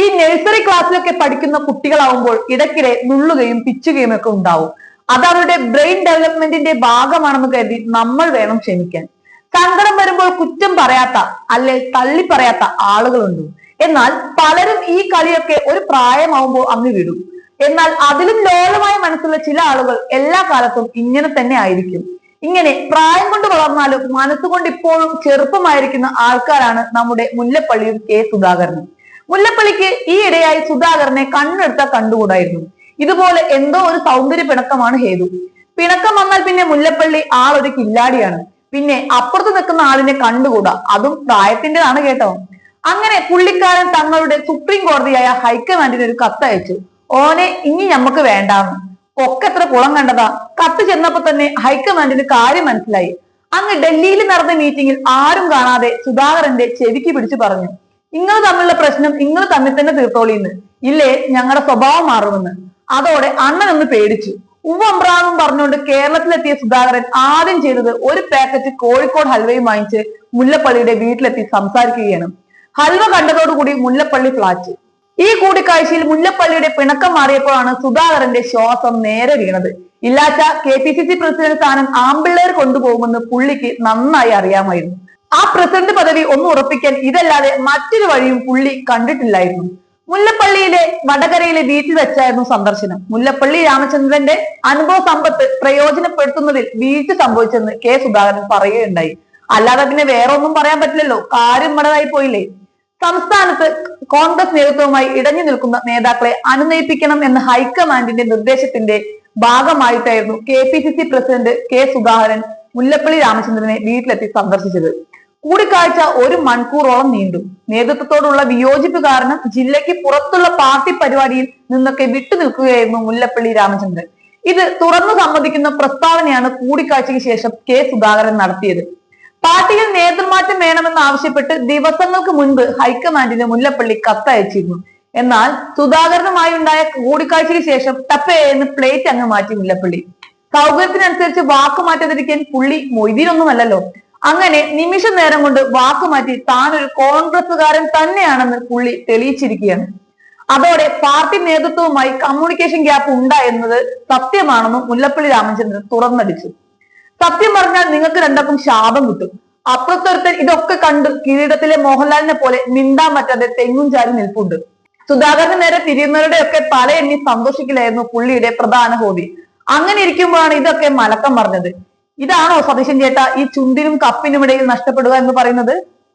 ഈ നഴ്സറി ക്ലാസ്സിലൊക്കെ പഠിക്കുന്ന കുട്ടികളാവുമ്പോൾ ഇടയ്ക്കിടെ നുള്ളുകയും പിച്ചുകയും ഒക്കെ ഉണ്ടാവും. അത് അവരുടെ ബ്രെയിൻ ഡെവലപ്മെന്റിന്റെ ഭാഗമാണെന്ന് കരുതി നമ്മൾ വേണം ക്ഷമിക്കാൻ. സങ്കടം വരുമ്പോൾ കുറ്റം പറയാത്ത അല്ലെ തള്ളി പറയാത്ത ആളുകളുണ്ട്. എന്നാൽ പലരും ഈ കളിയൊക്കെ ഒരു പ്രായമാവുമ്പോൾ അങ്ങ് വിടും. എന്നാൽ അതിലും ലോലമായ മനസ്സുള്ള ചില ആളുകൾ എല്ലാ കാലത്തും ഇങ്ങനെ തന്നെ ആയിരിക്കും. ഇങ്ങനെ പ്രായം കൊണ്ട് വളർന്നാലും മനസ്സുകൊണ്ട് ഇപ്പോഴും ചെറുപ്പമായിരിക്കുന്ന ആൾക്കാരാണ് നമ്മുടെ മുല്ലപ്പള്ളിയും കെ സുധാകരനും. മുല്ലപ്പള്ളിക്ക് ഈ ഇടയായി സുധാകരനെ കണ്ണെടുത്ത കണ്ടുകൂടായിരുന്നു. ഇതുപോലെ എന്തോ ഒരു സൗന്ദര്യ പിണക്കമാണ് ഹേതു. പിണക്കം വന്നാൽ പിന്നെ മുല്ലപ്പള്ളി ആളൊരു കില്ലാടിയാണ്. പിന്നെ അപ്പുറത്ത് നിൽക്കുന്ന ആളിനെ കണ്ടുകൂടാ. അതും പ്രായത്തിന്റെതാണ് കേട്ടോ. അങ്ങനെ പുള്ളിക്കാരൻ തങ്ങളുടെ സുപ്രീം കോടതിയായ ഹൈക്കമാൻഡിന് ഒരു കത്തയച്ചു ഓനെ ഇനി ഞമ്മക്ക് വേണ്ടാന്ന്. പൊക്കെത്ര കുളം കണ്ടതാ. കത്ത് ചെന്നപ്പോ തന്നെ ഹൈക്കമാൻഡിന് കാര്യം മനസ്സിലായി. അങ്ങ് ഡൽഹിയിൽ നടന്ന മീറ്റിംഗിൽ ആരും കാണാതെ സുധാകരന്റെ ചെവിക്ക് പിടിച്ചു പറഞ്ഞു. നിങ്ങൾ തമ്മിലുള്ള പ്രശ്നം നിങ്ങൾ തമ്മിൽ തന്നെ തീർത്തോളിന്ന്. ഇല്ലേ? ഞങ്ങളുടെ സ്വഭാവം മാറുമെന്ന്. അതോടെ അണ്ണൻ ഒന്ന് പേടിച്ചു. ഉവ്വമ്പ്രാന്നും പറഞ്ഞുകൊണ്ട് കേരളത്തിലെത്തിയ സുധാകരൻ ആദ്യം ചെയ്തത് ഒരു പാക്കറ്റ് കോഴിക്കോട് ഹൽവയും വാങ്ങിച്ച് മുല്ലപ്പള്ളിയുടെ വീട്ടിലെത്തി സംസാരിക്കുകയാണ്. ഹൽവ കണ്ടതോടുകൂടി മുല്ലപ്പള്ളി ഫ്ലാറ്റ് ഈ കൂടിക്കാഴ്ചയിൽ മുല്ലപ്പള്ളിയുടെ പിണക്കം മാറിയപ്പോഴാണ് സുധാകരന്റെ ശ്വാസം നേരെ വീണത്. ഇല്ലാച്ച K P C C president സ്ഥാനം ആമ്പിള്ളേർ കൊണ്ടുപോകുമെന്ന് പുള്ളിക്ക് നന്നായി അറിയാമായിരുന്നു. ആ പ്രസിഡന്റ് പദവി ഒന്ന് ഉറപ്പിക്കാൻ ഇതല്ലാതെ മറ്റൊരു വഴിയും പുള്ളി കണ്ടിട്ടില്ലായിരുന്നു. മുല്ലപ്പള്ളിയിലെ വടകരയിലെ വീട്ടിൽ വെച്ചായിരുന്നു സന്ദർശനം. മുല്ലപ്പള്ളി രാമചന്ദ്രന്റെ അനുഭവ സമ്പത്ത് പ്രയോജനപ്പെടുത്തുന്നതിൽ വീഴ്ച സംഭവിച്ചെന്ന് കെ സുധാകരൻ പറയുകയുണ്ടായി. അല്ലാതെ പിന്നെ വേറെ ഒന്നും പറയാൻ പറ്റില്ലല്ലോ. കാര്യം മടതായി പോയില്ലേ? സംസ്ഥാനത്ത് കോൺഗ്രസ് നേതൃത്വവുമായി ഇടഞ്ഞു നിൽക്കുന്ന നേതാക്കളെ അനുനയിപ്പിക്കണം എന്ന ഹൈക്കമാൻഡിന്റെ നിർദ്ദേശത്തിന്റെ ഭാഗമായിട്ടായിരുന്നു K P C C president K Sudhakaran Mullappally രാമചന്ദ്രനെ വീട്ടിലെത്തി സന്ദർശിച്ചത്. കൂടിക്കാഴ്ച ഒരു മണിക്കൂറോളം നീണ്ടു. നേതൃത്വത്തോടുള്ള വിയോജിപ്പ് കാരണം ജില്ലയ്ക്ക് പുറത്തുള്ള പാർട്ടി പരിപാടിയിൽ നിന്നൊക്കെ വിട്ടുനിൽക്കുകയായിരുന്നു മുല്ലപ്പള്ളി രാമചന്ദ്രൻ. ഇത് തുറന്നു സമ്മതിക്കുന്ന പ്രസ്താവനയാണ് കൂടിക്കാഴ്ചയ്ക്ക് ശേഷം കെ സുധാകരൻ നടത്തിയത്. പാർട്ടിയിൽ നേതൃമാറ്റം വേണമെന്ന് ആവശ്യപ്പെട്ട് ദിവസങ്ങൾക്ക് മുൻപ് ഹൈക്കമാൻഡിന് മുല്ലപ്പള്ളി കത്തയച്ചിരുന്നു. എന്നാൽ സുധാകരനുമായി ഉണ്ടായ കൂടിക്കാഴ്ചയ്ക്ക് ശേഷം തപ്പയെന്ന് പ്ലേറ്റ് അങ്ങ് മാറ്റി മുല്ലപ്പള്ളി. സൗകര്യത്തിനനുസരിച്ച് വാക്ക് മാറ്റാതിരിക്കാൻ പുള്ളി മൊയ്തീനൊന്നുമല്ലല്ലോ. അങ്ങനെ നിമിഷ നേരം കൊണ്ട് വാക്കുമാറ്റി ഒരു കോൺഗ്രസുകാരൻ തന്നെയാണെന്ന് പുള്ളി തെളിയിച്ചിരിക്കുകയാണ്. അതോടെ പാർട്ടി നേതൃത്വവുമായി കമ്മ്യൂണിക്കേഷൻ ഗ്യാപ്പ് ഉണ്ടായെന്നത് സത്യമാണെന്നും മുല്ലപ്പള്ളി രാമചന്ദ്രൻ തുറന്നടിച്ചു. സത്യം പറഞ്ഞാൽ നിങ്ങൾക്ക് രണ്ടാക്കും ശാപം കിട്ടും. അപ്പുറത്തൊരുത്തൻ ഇതൊക്കെ കണ്ട് കിരീടത്തിലെ മോഹൻലാലിനെ പോലെ മിണ്ടാൻ പറ്റാതെ തെങ്ങും ചാരി നിൽപ്പുണ്ട്. സുധാകരന് നേരെ തിരിയുന്നവരുടെ ഒക്കെ തല എണ്ണി സന്തോഷിക്കലായിരുന്നു പുള്ളിയുടെ പ്രധാന ഹോബി. അങ്ങനെ ഇരിക്കുമ്പോഴാണ് ഇതൊക്കെ മലക്കം പറഞ്ഞത് ഇതാണോ സതീശൻ ചേട്ടാ ഈ ചുണ്ടിനും കപ്പിനും ഇടയിൽ നഷ്ടപ്പെടുക എന്ന് പറയുന്നത്?